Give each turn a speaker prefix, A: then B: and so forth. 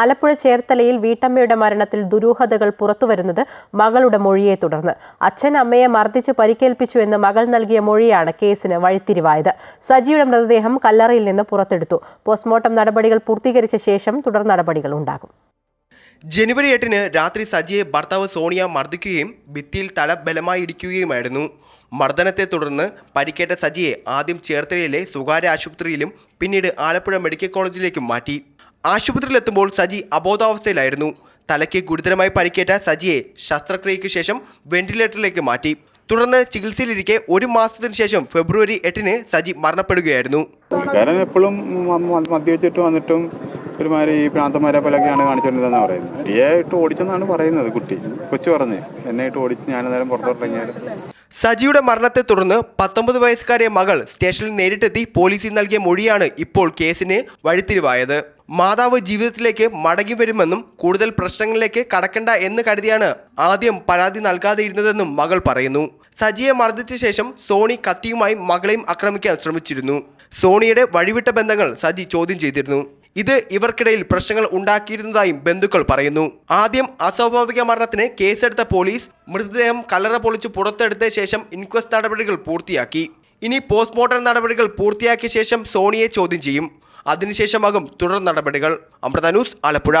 A: ആലപ്പുഴ ചേർത്തലയിൽ വീട്ടമ്മയുടെ മരണത്തിൽ ദുരൂഹതകൾ പുറത്തുവരുന്നത് മകളുടെ മൊഴിയെ തുടർന്ന്. അച്ഛൻ അമ്മയെ മർദ്ദിച്ച് പരിക്കേൽപ്പിച്ചു എന്ന് മകൾ നൽകിയ മൊഴിയാണ് കേസിന് വഴിത്തിരിവായത്. സജിയുടെ മൃതദേഹം കല്ലറയിൽ നിന്ന് പുറത്തെടുത്തു. പോസ്റ്റ്മോർട്ടം നടപടികൾ പൂർത്തീകരിച്ച ശേഷം തുടർ നടപടികൾ ഉണ്ടാകും.
B: ജനുവരി എട്ടിന് രാത്രി സജിയെ ഭർത്താവ് സോണിയ മർദ്ദിക്കുകയും ഭിത്തിയിൽ തല ബലമായി ഇടിക്കുകയുമായിരുന്നു മർദ്ദനത്തെ തുടർന്ന് പരിക്കേറ്റ സജിയെ ആദ്യം ചേർത്തലയിലെ സ്വകാര്യ ആശുപത്രിയിലും പിന്നീട് ആലപ്പുഴ മെഡിക്കൽ കോളേജിലേക്കും മാറ്റി. ആശുപത്രിയിലെത്തുമ്പോൾ സജി അബോധാവസ്ഥയിലായിരുന്നു. തലയ്ക്ക് ഗുരുതരമായി പരിക്കേറ്റ സജിയെ ശസ്ത്രക്രിയയ്ക്ക് ശേഷം വെന്റിലേറ്ററിലേക്ക് മാറ്റി. തുടർന്ന് ചികിത്സയിലിരിക്കെ ഒരു മാസത്തിന് ശേഷം ഫെബ്രുവരി എട്ടിന് സജി മരണപ്പെടുകയായിരുന്നു.
C: പുള്ളിക്കാരൻ എപ്പോഴും മദ്യവെച്ചിട്ട് വന്നിട്ടും ഒരുമാതിരി ഈ പ്രാന്തന്മാരെ പോലെയൊക്കെയാണ് കാണിച്ചുകൊണ്ടിരുന്നതെന്ന് പറയുന്നത്. കുട്ടിയെ ഇട്ട് ഓടിച്ചെന്നാണ് പറയുന്നത് കുട്ടി. കൊച്ചു പറഞ്ഞ് എന്നെ ഇട്ട് ഓടിച്ച് ഞാനന്നേരം പുറത്തോട്ടിറങ്ങിയാൽ.
B: സജിയുടെ മരണത്തെ തുടർന്ന് പത്തൊമ്പത് വയസ്സുകാരിയ മകൾ സ്റ്റേഷനിൽ നേരിട്ടെത്തി പോലീസിൽ നൽകിയ മൊഴിയാണ് ഇപ്പോൾ കേസിന് വഴിത്തിരിവായത്. മാതാവ് ജീവിതത്തിലേക്ക് മടങ്ങി വരുമെന്നും കൂടുതൽ പ്രശ്നങ്ങളിലേക്ക് കടക്കണ്ട എന്ന് കരുതിയാണ് ആദ്യം പരാതി നൽകാതെ ഇരുന്നതെന്നും മകൾ പറയുന്നു. സജിയെ മർദ്ദിച്ച ശേഷം സോണി കത്തിയുമായി മകളെയും ആക്രമിക്കാൻ ശ്രമിച്ചിരുന്നു. സോണിയുടെ വഴിവിട്ട ബന്ധങ്ങൾ സജി ചോദ്യം ചെയ്തിരുന്നു. ഇത് ഇവർക്കിടയിൽ പ്രശ്നങ്ങൾ ഉണ്ടാക്കിയിരുന്നതായും ബന്ധുക്കൾ പറയുന്നു. ആദ്യം അസ്വാഭാവിക മരണത്തിന് കേസെടുത്ത പോലീസ് മൃതദേഹം കല്ലറ പൊളിച്ച് പുറത്തെടുത്ത ശേഷം ഇൻക്വസ്റ്റ് നടപടികൾ പൂർത്തിയാക്കി. ഇനി പോസ്റ്റ്മോർട്ടം നടപടികൾ പൂർത്തിയാക്കിയ ശേഷം സോണിയെ ചോദ്യം ചെയ്യും. അതിനുശേഷമാകും തുടർ നടപടികൾ. അമൃത ന്യൂസ് ആലപ്പുഴ.